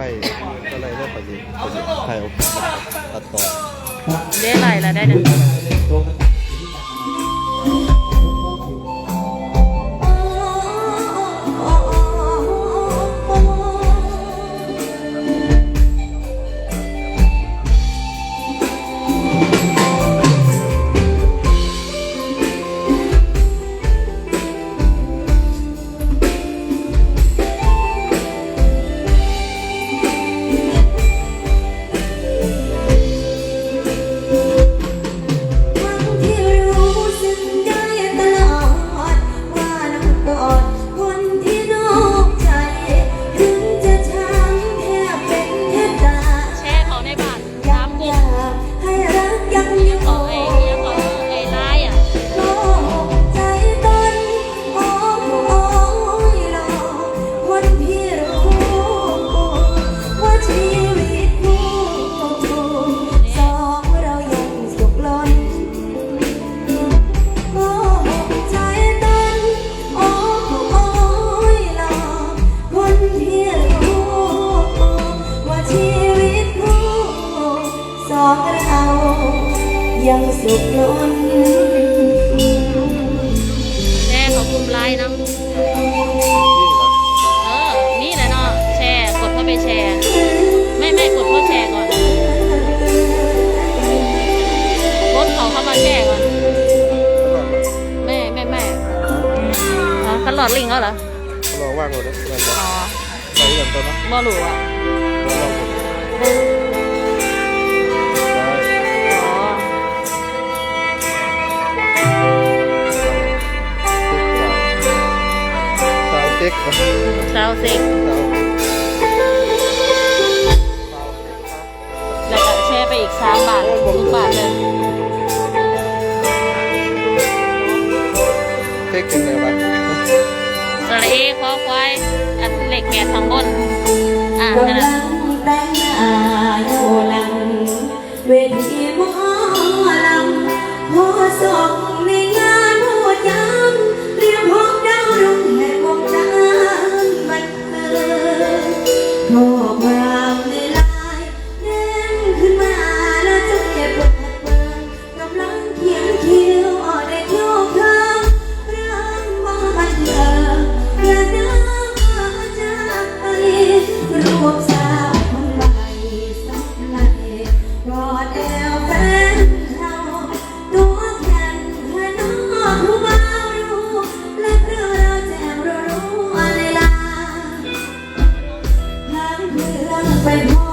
ไล่ก็ไล่ได้ปกติถ่ายโอเตัดต่อ ได้ไรแล้วได้เดิน หลอดลิงแล้เหรอรอว่างหมดแล้วว่หมอ๋อใส่กันตอนนั้นบ่รู้อะรอว่างหมดเซ็กสาวเซ็กแล้วก็แช่ไปอีกสามบาทสองบาทเลย ดข้างบน อ่าขนา 会哭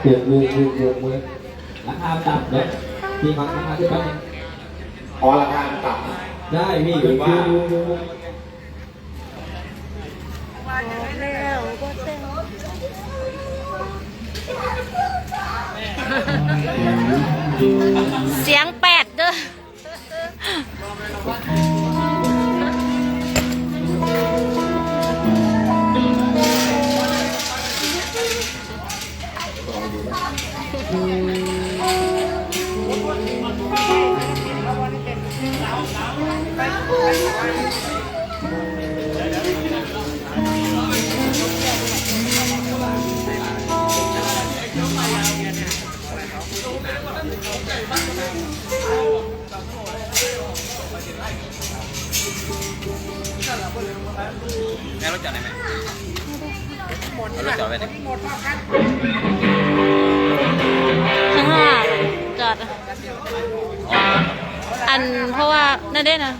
เปลี่ยนมือมือมือมือราคาต่ำเดี๋ยวพี่ฟังราคาที่แป๊บนึงอ๋อราคาต่ำได้พี่ดูดูดูดูแล้วก็เต้นเสียงแปดเด้อ แม่รถจอดได้ไหมรถจอดไว้ไหน ข้างหน้าจอด อันเพราะว่านั่นเด้นะ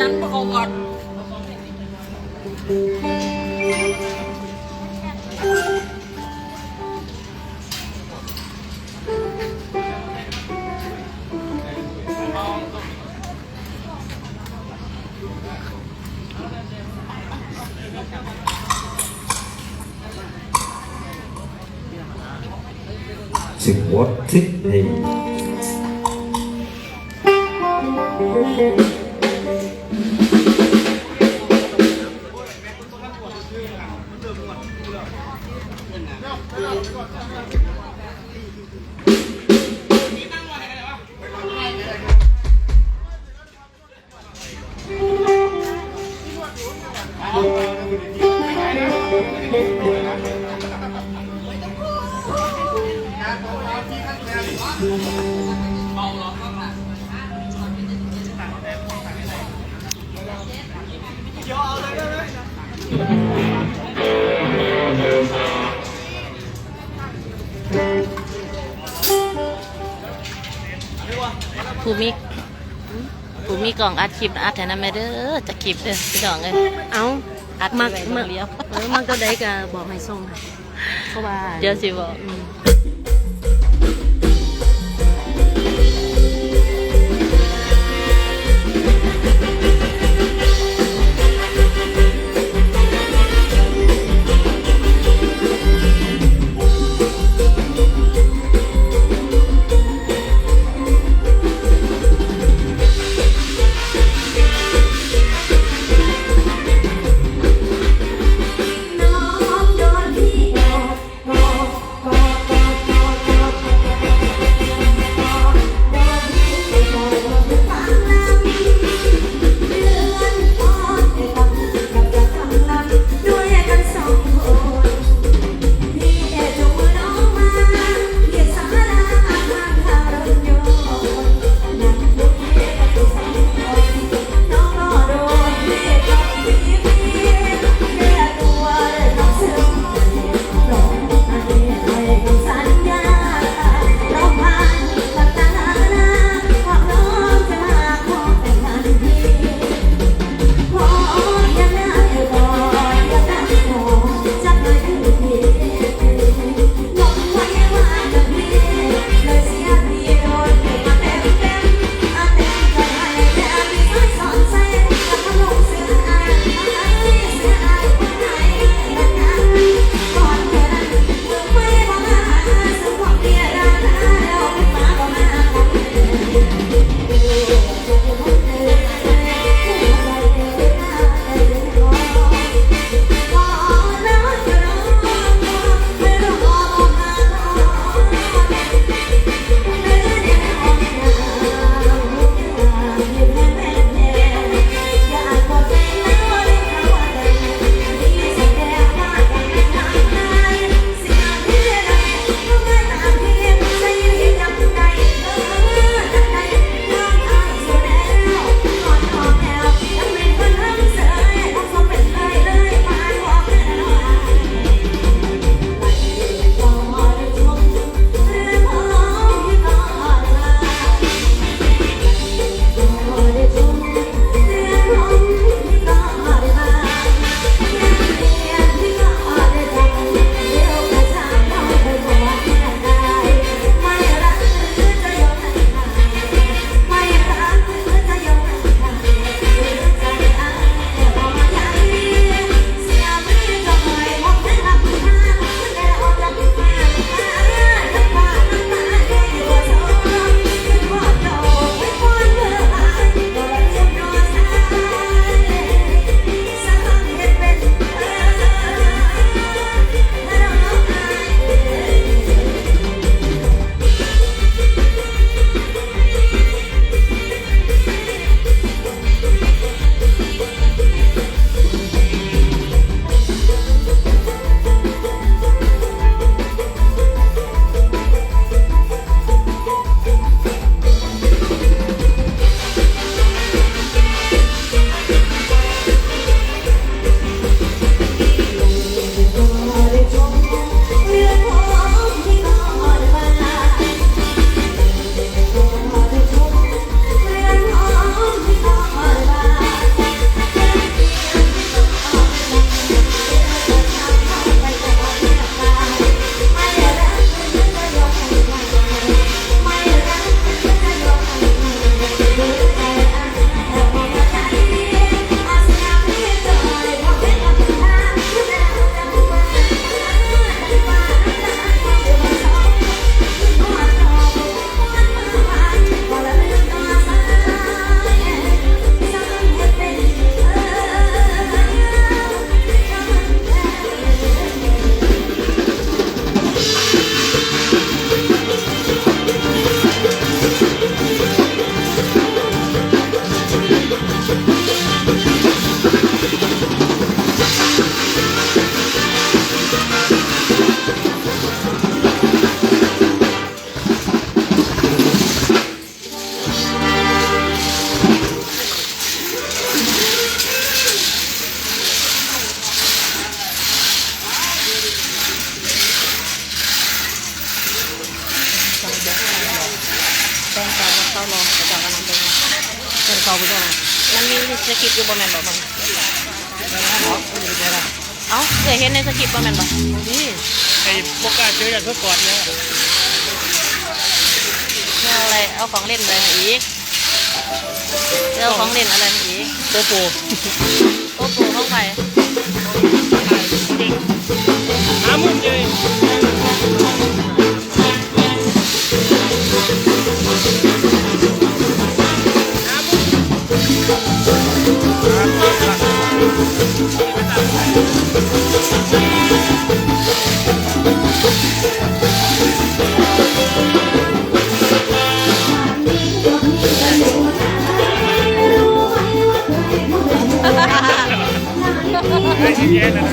ยันประกอบก่อนสิบวัตสิบเพ ลง ผู้มีผู้มีกล่องอัดคลิปอัดแทนนั้นแม่เด้อจะคลิปเด้อพี่น้องเอ้ยเอาอัดมัมากมักเลี้ยวเออมักก็ได้ก็บอกให้ส่งให้เพราะว่าเดี๋ยวสิบอก กกล้าเจอกันเพื่อดเนี่ยเอาอะไร เอาของเล่นอะไรมาอีก เอาของเล่นอะไรมาอีก โปโปโอ้โหเข้าไปหามุมเลย ไอ้ที่แย่นะ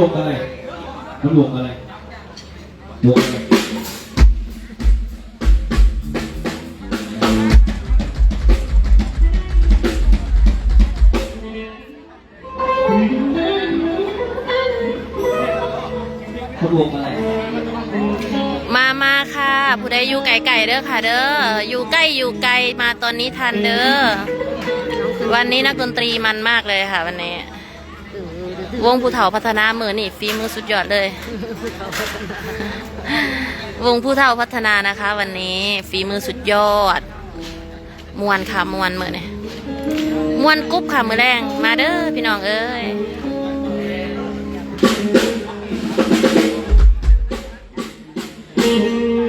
มันลงอะไรมันลงอะไรลงอะไรมันลงอะไร มามาค่ะ ผู้ใดอยู่ไกลๆเด้อค่ะ เด้อ อยู่ใกล้อยู่ไกลมาตอนนี้ทันเด้อ วันนี้นักดนตรีมันมากเลยค่ะ วันนี้ วงภูเถาพัฒนามือนี่ฟีมือสุดยอดเลย วงภูเถาพัฒนานะคะ วันนี้ฝีมือสุดยอด มวนค่ะมวนเหมือเนี่ยมวนกุ๊บค่ะมือแรงมาเด้อพี่น้องเอ้ยอ